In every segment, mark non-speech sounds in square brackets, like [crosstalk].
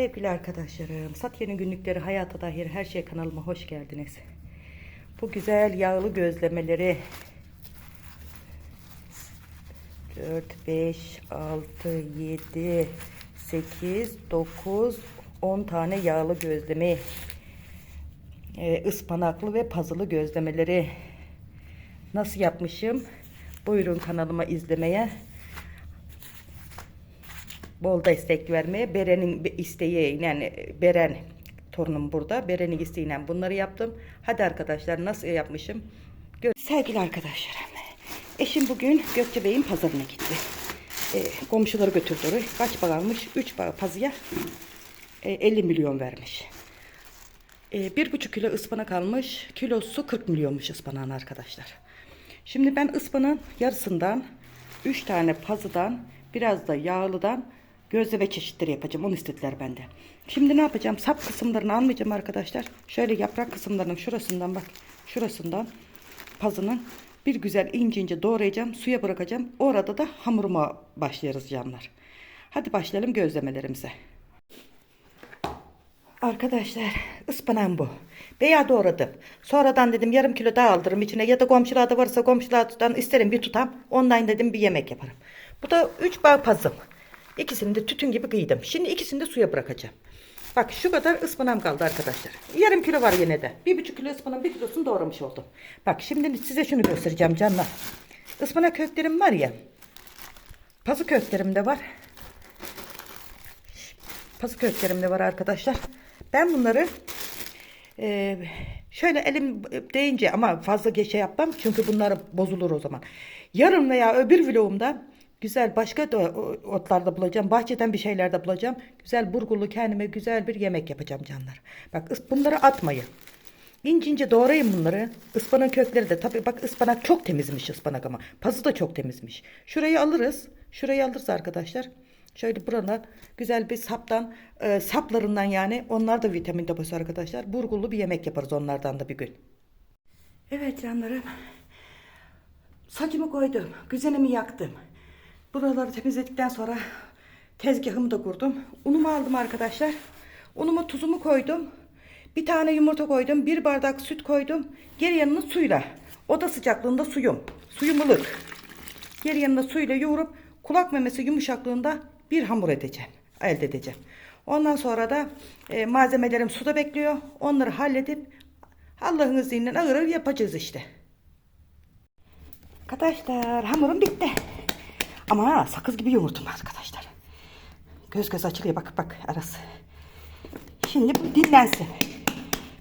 Sevgili arkadaşlarım, Satya'nın günlükleri hayata dair her şey kanalıma hoş geldiniz. Bu güzel yağlı gözlemeleri 4, 5, 6, 7, 8, 9, 10 tane yağlı gözleme, e, ıspanaklı ve pazılı gözlemeleri nasıl yapmışım? Buyurun kanalıma izlemeye bol destek vermeye. Beren'in isteği yani Beren torunum burada. Beren'in isteğiyle bunları yaptım. Hadi arkadaşlar nasıl yapmışım? Gör Sevgili arkadaşlarım. Eşim bugün Gökçebey'in pazarına gitti. E, komşuları götürdü. Kaç bağ almış? 3 bağ pazıya e, 50 milyon vermiş. E, bir buçuk kilo ıspanak almış. Kilosu 40 milyonmuş ıspanağın arkadaşlar. Şimdi ben ıspanağın yarısından 3 tane pazıdan biraz da yağlıdan gözleme çeşitleri yapacağım. Onu istediler bende. Şimdi ne yapacağım? Sap kısımlarını almayacağım arkadaşlar. Şöyle yaprak kısımlarının şurasından bak. Şurasından pazının bir güzel ince ince doğrayacağım. Suya bırakacağım. Orada da hamuruma başlayarız canlar. Hadi başlayalım gözlemelerimize. Arkadaşlar ıspanağım bu. Veya doğradım. Sonradan dedim yarım kilo daha aldırım içine ya da komşularda varsa komşulardan isterim bir tutam. Ondan dedim bir yemek yaparım. Bu da 3 bağ pazım. İkisini de tütün gibi kıydım. Şimdi ikisini de suya bırakacağım. Bak şu kadar ıspanağım kaldı arkadaşlar. Yarım kilo var yine de. Bir buçuk kilo ıspanağın bir kilosunu doğramış oldum. Bak şimdi size şunu göstereceğim canlar. Ispanak köklerim var ya. Pazı köklerim de var. Pazı köklerim de var arkadaşlar. Ben bunları e, şöyle elim değince ama fazla geçe yapmam çünkü bunlar bozulur o zaman. Yarın veya öbür vlogumda güzel başka da otlarda bulacağım. Bahçeden bir şeyler de bulacağım. Güzel burgulu kendime güzel bir yemek yapacağım canlar. Bak bunları atmayın. İnce ince doğrayın bunları. Ispanak kökleri de tabii bak ıspanak çok temizmiş ıspanak ama. Pazı da çok temizmiş. Şurayı alırız. Şurayı alırız arkadaşlar. Şöyle buradan güzel bir saptan e, saplarından yani onlar da vitamin deposu arkadaşlar. Burgulu bir yemek yaparız onlardan da bir gün. Evet canlarım. Saçımı koydum. Güzelimi yaktım. Buraları temizledikten sonra tezgahımı da kurdum. Unumu aldım arkadaşlar. Unumu tuzumu koydum. Bir tane yumurta koydum. Bir bardak süt koydum. Geri yanına suyla. Oda sıcaklığında suyum. Suyum ılık. Geri yanına suyla yoğurup kulak memesi yumuşaklığında bir hamur edeceğim. Elde edeceğim. Ondan sonra da e, malzemelerim suda bekliyor. Onları halledip Allah'ın izniyle ağır yapacağız işte. Arkadaşlar hamurum bitti. Ama sakız gibi var arkadaşlar. Göz göz açılıyor bak bak arası. Şimdi bu dinlensin.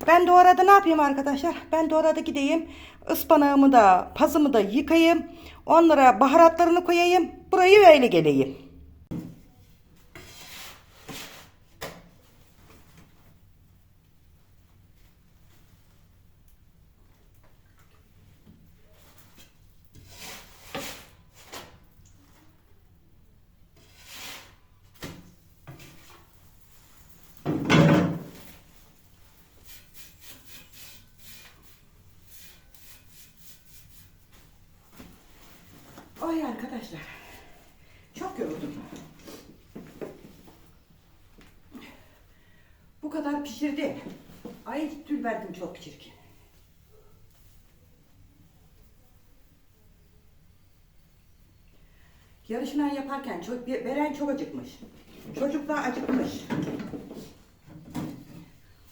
Ben de orada ne yapayım arkadaşlar? Ben de orada gideyim. Ispanağımı da pazımı da yıkayayım. Onlara baharatlarını koyayım. Burayı öyle geleyim. Ay arkadaşlar. Çok yoruldum. Bu kadar pişirdim. Ay tül verdim çok çirkin. Yarışma yaparken çok, Beren çok acıkmış. Çocuklar acıkmış.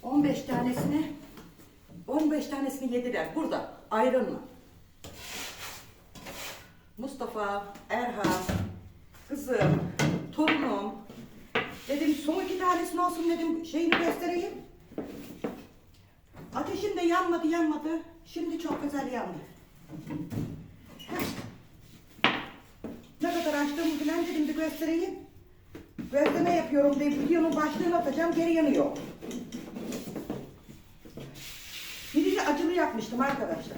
15 tanesini 15 tanesini yediler. Burada ayrılma. Mustafa, Erhan, kızım, torunum. Dedim son iki tanesini olsun dedim şeyini göstereyim. Ateşim de yanmadı yanmadı. Şimdi çok güzel yandı. Ne kadar açtığımı bilen dedim bir göstereyim. Gözleme yapıyorum diye videonun başlığını atacağım geri yanıyor. Birini acılı yapmıştım arkadaşlar.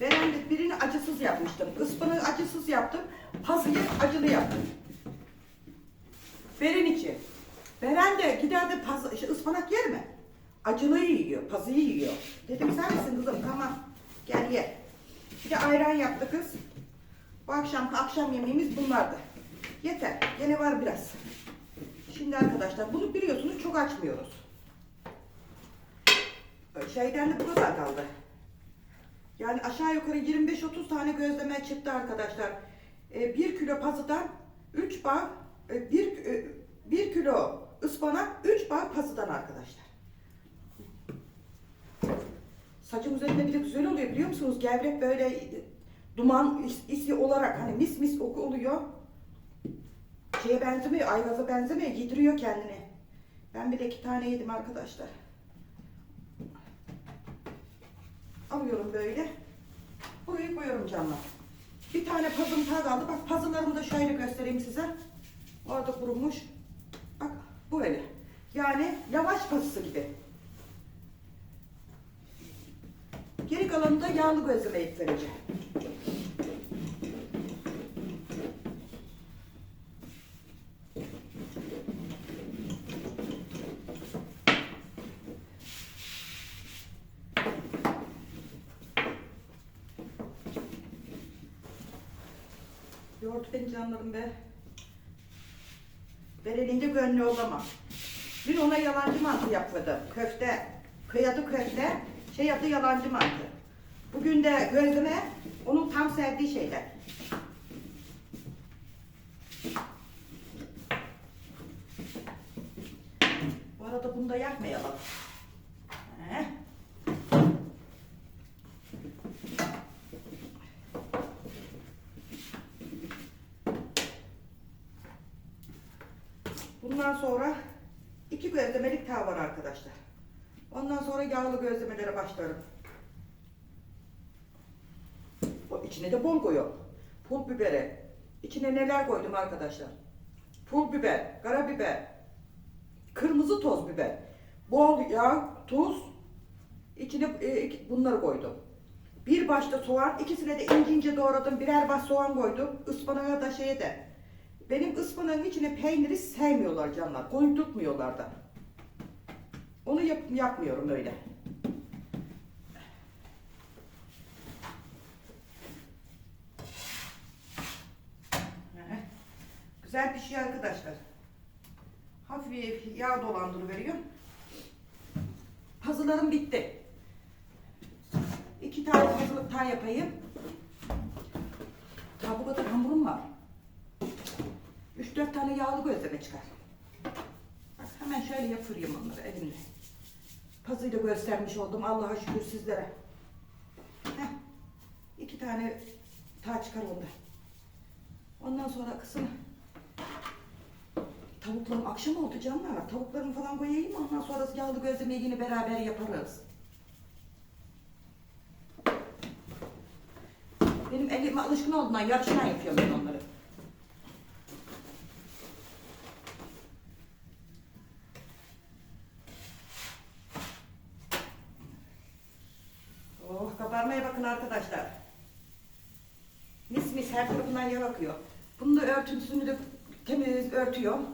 Ben birini acısız yapmıştım. Ispanağı acısız yaptım. Pazıyı acılı yaptım. Beren için. Beren de gider de paz, şey, ıspanak yer mi? Acılıyı yiyor, pazıyı yiyor. Dedim sen misin kızım? Tamam. Gel ye. Bir de ayran yaptı kız. Bu akşam akşam yemeğimiz bunlardı. Yeter. Gene var biraz. Şimdi arkadaşlar bunu biliyorsunuz çok açmıyoruz. Şeyden de bu kadar kaldı. Yani aşağı yukarı 25-30 tane gözleme çıktı arkadaşlar. 1 kilo pazıdan 3 bağ, 1 1 kilo ıspanak 3 bağ pazıdan arkadaşlar. Saçım üzerinde bir de güzel oluyor biliyor musunuz? Gevrek böyle duman is- isi olarak hani mis mis oku oluyor. Şeye benzemiyor, ayvaza benzemiyor, yediriyor kendini. Ben bir de iki tane yedim arkadaşlar. Alıyorum böyle. Burayı koyuyorum canlar. Bir tane pazım daha kaldı. Bak pazılarımı da şöyle göstereyim size. Orada kurumuş. Bak bu öyle. Yani lavaş pazısı gibi. Geri kalanını da yağlı gözleme et vereceğim. Yoğurt beni canlarım be. Berenince gönlü olamam. Bir ona yalancı mantı yapmadım. Köfte, kıyadı köfte, şey yaptı yalancı mantı. Bugün de gözleme onun tam sevdiği şeyler. Bu arada bunu da yakmayalım. Bundan sonra iki gözlemelik tava var arkadaşlar. Ondan sonra yağlı gözlemelere başlarım. O içine de bol koyuyorum. Pul biberi. İçine neler koydum arkadaşlar? Pul biber, karabiber, kırmızı toz biber, bol yağ, tuz. İçine e, bunları koydum. Bir başta soğan, ikisine de ince ince doğradım. Birer baş soğan koydum. Ispanağa da şeye de. Benim ıspanağın içine peyniri sevmiyorlar canlar. Koydurtmuyorlar da. Onu yap, yapmıyorum öyle. Güzel pişiyor arkadaşlar. Hafif yağ dolandırıveriyor. Pazılarım bitti. İki tane pazılık daha yapayım. Daha bu kadar hamurum var. Üç dört tane yağlı gözleme çıkar. Bak hemen şöyle yapıyorum onları elimle. Pazıyı da göstermiş oldum Allah'a şükür sizlere. Heh. İki tane daha çıkar onda. Ondan sonra kısım tavuklarım akşam oldu canlar. Tavuklarımı falan koyayım ondan sonra yağlı gözlemeyi yine beraber yaparız. Benim elime alışkın olduğundan yarışına yapıyorum ben onları. Oh kabarmaya bakın arkadaşlar. Mis mis her tarafından yağ akıyor. Bunu da örtüsünü de temiz örtüyorum.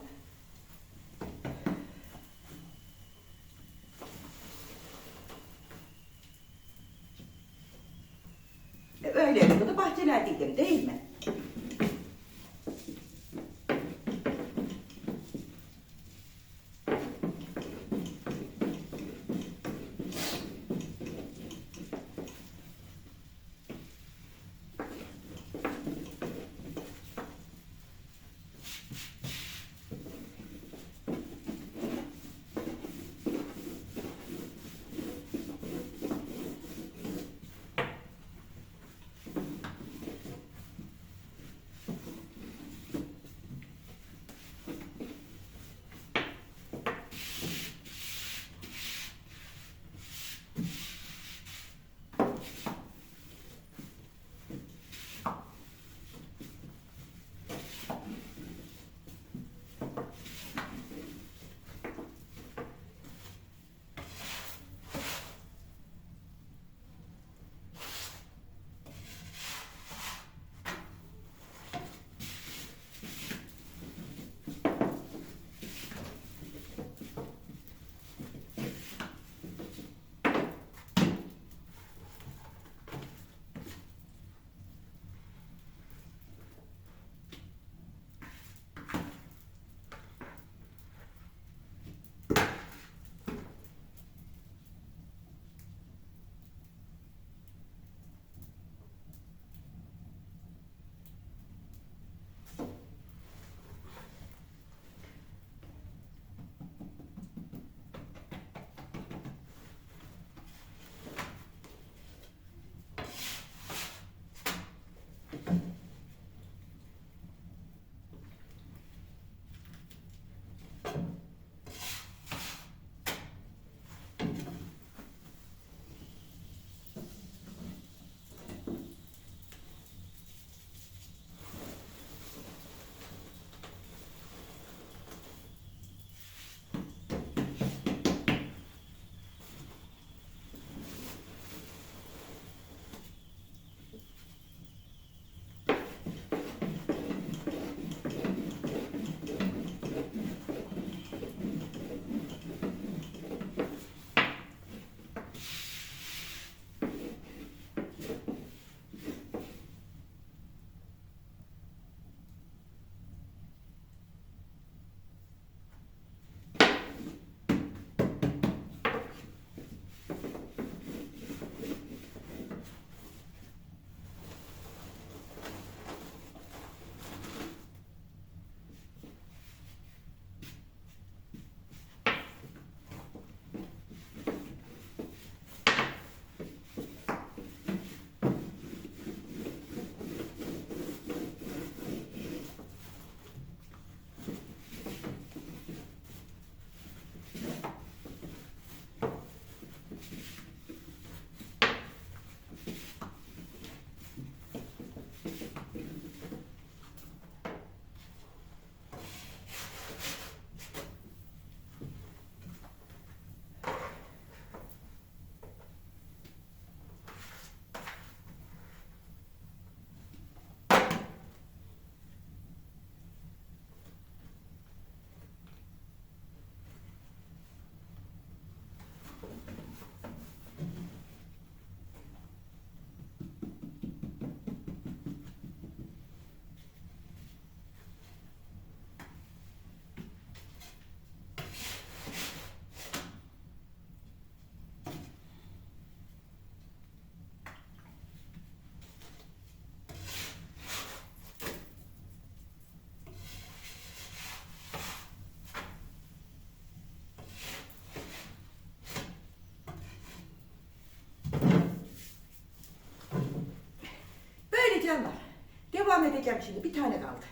Edeceğim şimdi. Bir tane kaldı.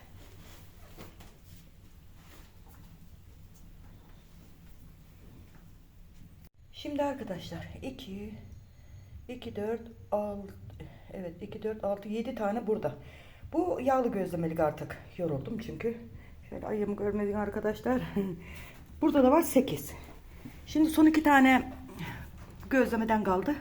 Şimdi arkadaşlar 2 2 4 6 evet 2 4 6 7 tane burada. Bu yağlı gözlemelik artık. Yoruldum çünkü. Şöyle ayımı görmedin arkadaşlar. [laughs] burada da var 8. Şimdi son iki tane gözlemeden kaldı.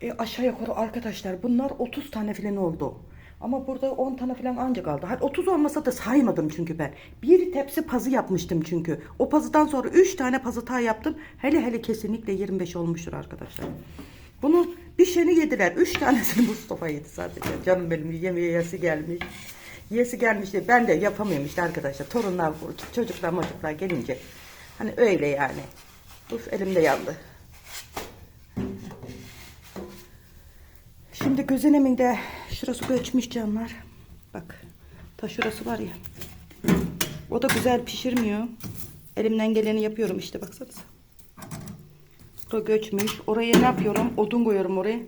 E, aşağı yukarı arkadaşlar bunlar 30 tane falan oldu. Ama burada 10 tane falan ancak kaldı. Hani 30 olmasa da saymadım çünkü ben. Bir tepsi pazı yapmıştım çünkü. O pazıdan sonra 3 tane pazı daha yaptım. Hele hele kesinlikle 25 olmuştur arkadaşlar. Bunu bir şeyini yediler. 3 tanesini [laughs] Mustafa yedi sadece. Canım benim yemeğe yesi gelmiş. Yesi gelmişti. Ben de yapamıyorum işte arkadaşlar. Torunlar, çocuklar, çocuklar gelince. Hani öyle yani. Uf elimde yandı. Şimdi gözenemin de şurası göçmüş canlar. Bak. Ta şurası var ya. O da güzel pişirmiyor. Elimden geleni yapıyorum işte baksanıza. Bura göçmüş. Oraya ne yapıyorum? Odun koyuyorum oraya.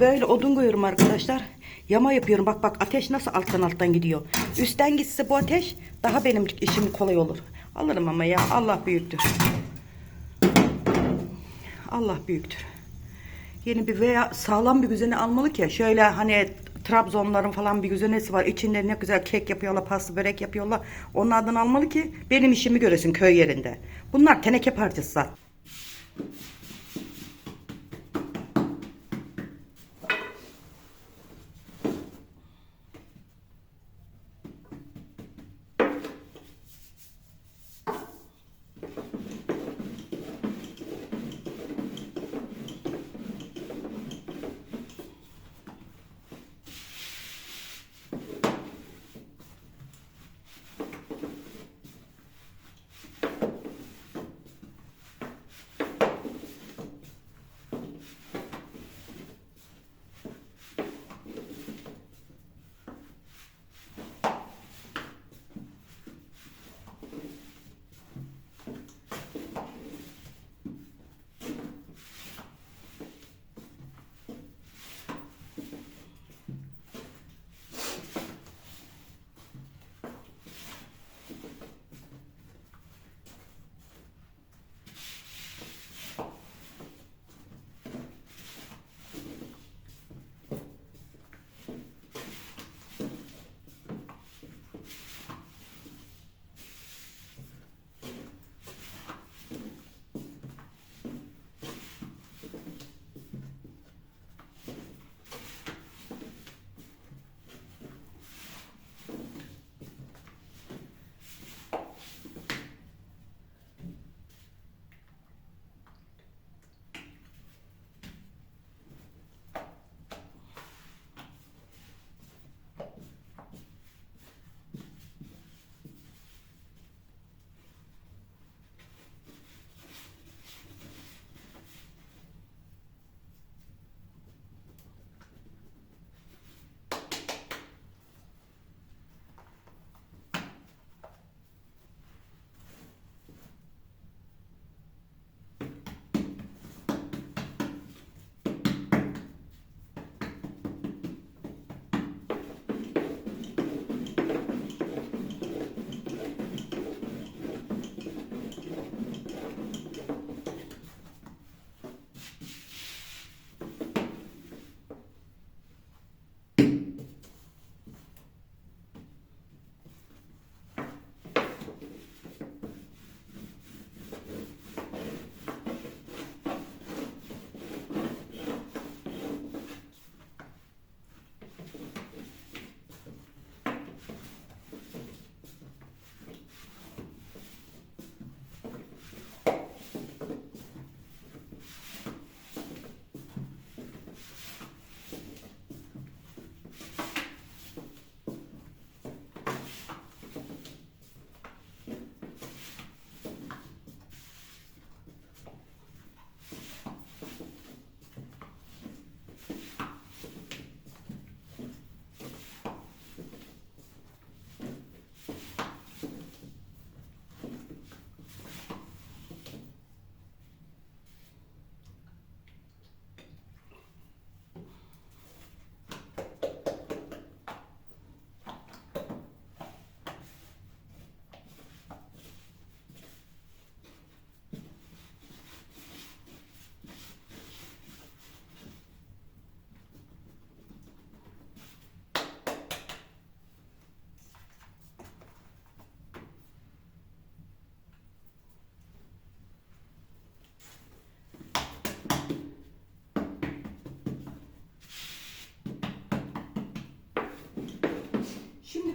Böyle odun koyuyorum arkadaşlar. Yama yapıyorum. Bak bak ateş nasıl alttan alttan gidiyor. Üstten gitse bu ateş daha benim işim kolay olur. Alırım ama ya Allah büyüktür. Allah büyüktür. Yeni bir veya sağlam bir güzene almalı ki. Şöyle hani Trabzonların falan bir güzenesi var. İçinde ne güzel kek yapıyorlar, pasta börek yapıyorlar. Onlardan almalı ki benim işimi göresin köy yerinde. Bunlar teneke parçası zaten.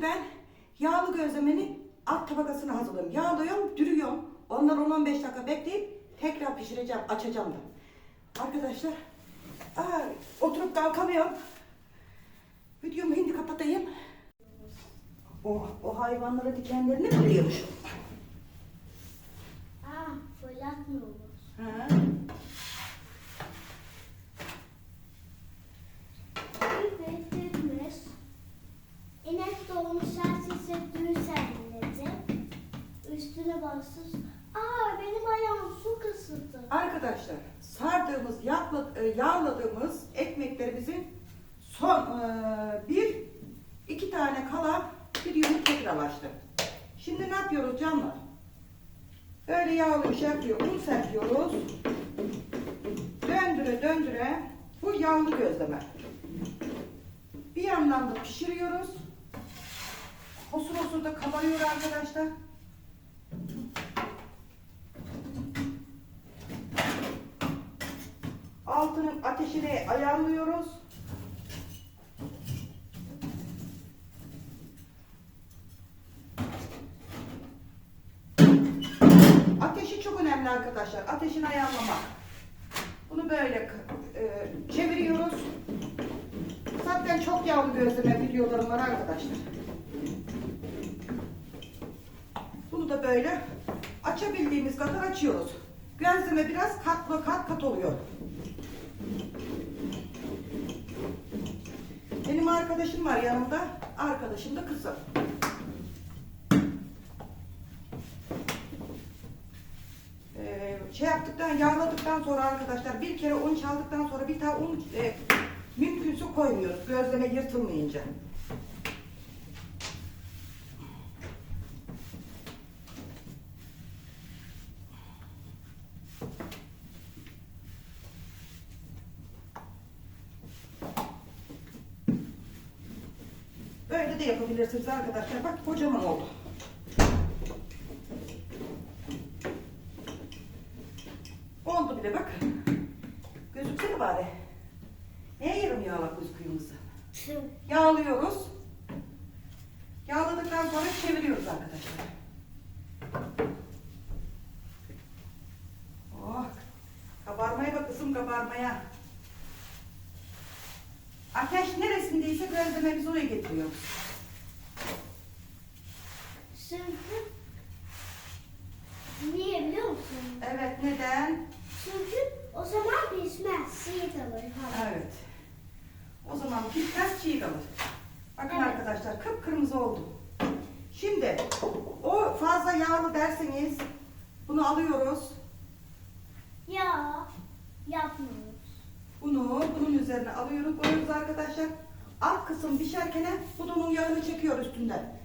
Ben yağlı gözlemenin alt tabakasını hazırlıyorum. Yağlıyorum, dürüyorum. Onları 10-15 dakika bekleyip tekrar pişireceğim, açacağım da. Arkadaşlar, aa, oturup kalkamıyorum. Videomu hindi kapatayım. O, o hayvanlara dikenlerini mi biliyormuşum? Üstüne bassız. Aa benim ayağım su kısıldı. Arkadaşlar, sardığımız, yakla- e, yağladığımız ekmeklerimizin son e, bir, iki tane kala bir yumruk tekrar açtı. Şimdi ne yapıyoruz canlar? Böyle yağlı bir yapıyor. Un serpiyoruz. Döndüre döndüre bu yağlı gözleme. Bir yandan da pişiriyoruz. Osur osur da kabarıyor arkadaşlar. Altının ateşini ayarlıyoruz. Ateşi çok önemli arkadaşlar. Ateşini ayarlamak. Bunu böyle e, çeviriyoruz. Zaten çok yağlı gözleme videolarım var arkadaşlar. Bunu da böyle açabildiğimiz kadar açıyoruz. Gözleme biraz katlı kat kat oluyor. Benim arkadaşım var yanımda. Arkadaşım da kızım. Ee, şey yaptıktan, yağladıktan sonra arkadaşlar bir kere un çaldıktan sonra bir daha un e, mümkünse koymuyoruz. Gözleme yırtılmayınca. Böyle de yapabilirsiniz arkadaşlar. Bak kocaman oldu bile bak. Gözüksene bari. Neye yarım yağlak gözüküyormuzu? Tüm. Yağlıyoruz. Yağladıktan sonra çeviriyoruz arkadaşlar. Oh, kabarmaya bak kızım kabarmaya. Ateş neresindeyse gözleme biz oraya getiriyoruz. Çünkü niye biliyor musun? Evet neden? Çünkü o zaman pişmez. Sıyıt alır falan. Evet. O zaman pişmez çiğ kalır. Bakın Evet. arkadaşlar kıpkırmızı oldu. Şimdi o fazla yağlı derseniz bunu alıyoruz. Ya yapmıyoruz. Bunu bunun üzerine alıyoruz, koyuyoruz arkadaşlar. Alt kısım pişerken bu da onun yağını çekiyor üstünden.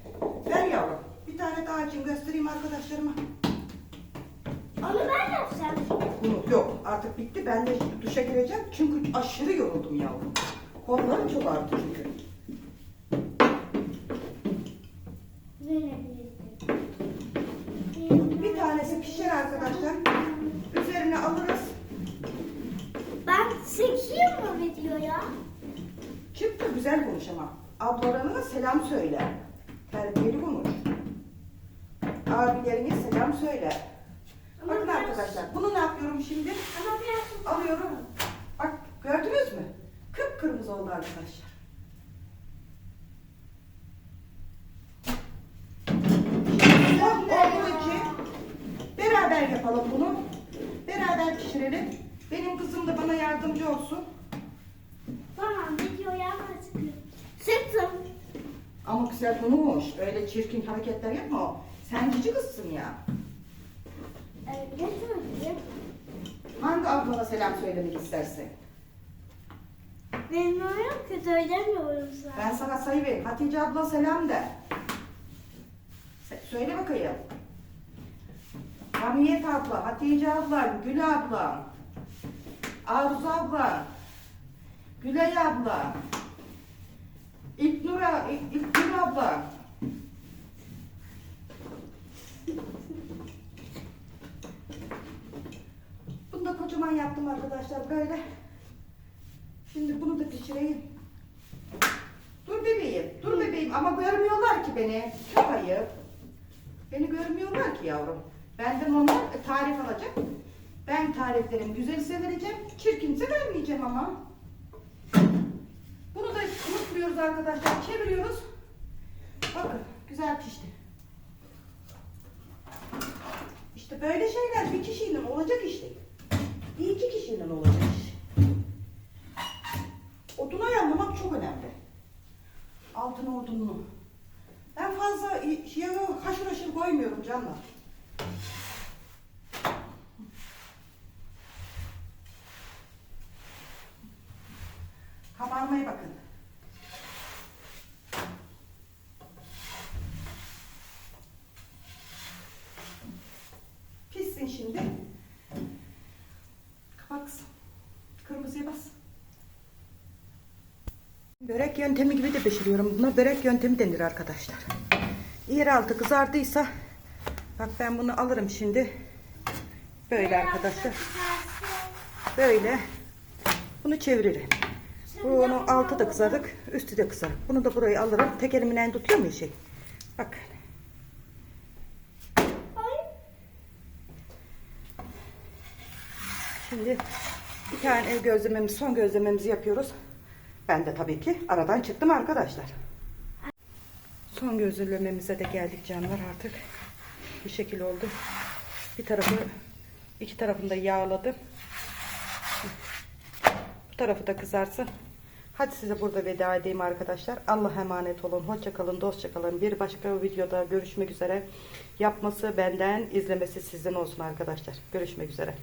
Ver yavrum. Bir tane daha için göstereyim arkadaşlarıma. Onu ben yapsam. Bunu yok artık bitti. Ben de duşa gireceğim. Çünkü aşırı yoruldum yavrum. Kollarım çok ağrıdı çünkü. Bir tanesi pişer arkadaşlar. Üzerine alırız. Ben çekeyim mi videoya? Çıktı güzel konuş ama. Ablalarına selam söyle. Terbiyeli konuş. Abilerine selam söyle. Ama Bakın biraz- arkadaşlar bunu ne yapıyorum şimdi? Ama biraz Alıyorum. Bak gördünüz mü? Kıpkırmızı oldu arkadaşlar. Olduğu için beraber yapalım bunu. Beraber pişirelim. Benim kızım da bana yardımcı olsun. Tamam videoya artık. Sıktım. Ama güzel konuş. Öyle çirkin hareketler yapma. Sen cici kızsın ya. Evet, ne söyleyeyim? Hangi ablana selam söylemek istersin? Bilmiyorum ki söylemiyorum sana. Ben sana sayı vereyim. Hatice abla selam de. Söyle bakayım. Hamiyet abla, Hatice abla, Gül abla, Arzu abla, Gülay abla, İlknur, a- abla. Bunu da kocaman yaptım arkadaşlar böyle. Şimdi bunu da pişireyim. Dur bebeğim, dur bebeğim ama görmüyorlar ki beni. Çok ayıp. Beni görmüyorlar ki yavrum. Benden onlar tarif alacak. Ben tariflerimi güzelse vereceğim. Çirkinse vermeyeceğim ama. Bunu da unutmuyoruz arkadaşlar. Çeviriyoruz. Bakın güzel pişti. İşte böyle şeyler bir kişiyle olacak iş değil. Bir iki kişiyle olacak iş. Odun ayarlamak çok önemli. Altın odunlu. Ben fazla şey, haşır haşır canlar. Kabarmaya bakın. Pişsin şimdi. Kapat. Kırmızıya bas. Börek yöntemi gibi de pişiriyorum. Buna börek yöntemi denir arkadaşlar. Yer altı kızardıysa bak ben bunu alırım şimdi. Böyle arkadaşlar. Böyle bunu çeviririm. Bunun altı da kızarık, üstü de kızarık. Bunu da burayı alırım. Tek elimle tutuyor mu şey? Bak. Şimdi bir tane gözlememiz, son gözlememizi yapıyoruz. Ben de tabii ki aradan çıktım arkadaşlar. Son gözlememize de geldik canlar artık. Bu şekil oldu. Bir tarafı, iki tarafını da yağladım. Bu tarafı da kızarsın. Hadi size burada veda edeyim arkadaşlar. Allah'a emanet olun. Hoşça kalın, dostça kalın. Bir başka videoda görüşmek üzere. Yapması benden, izlemesi sizden olsun arkadaşlar. Görüşmek üzere.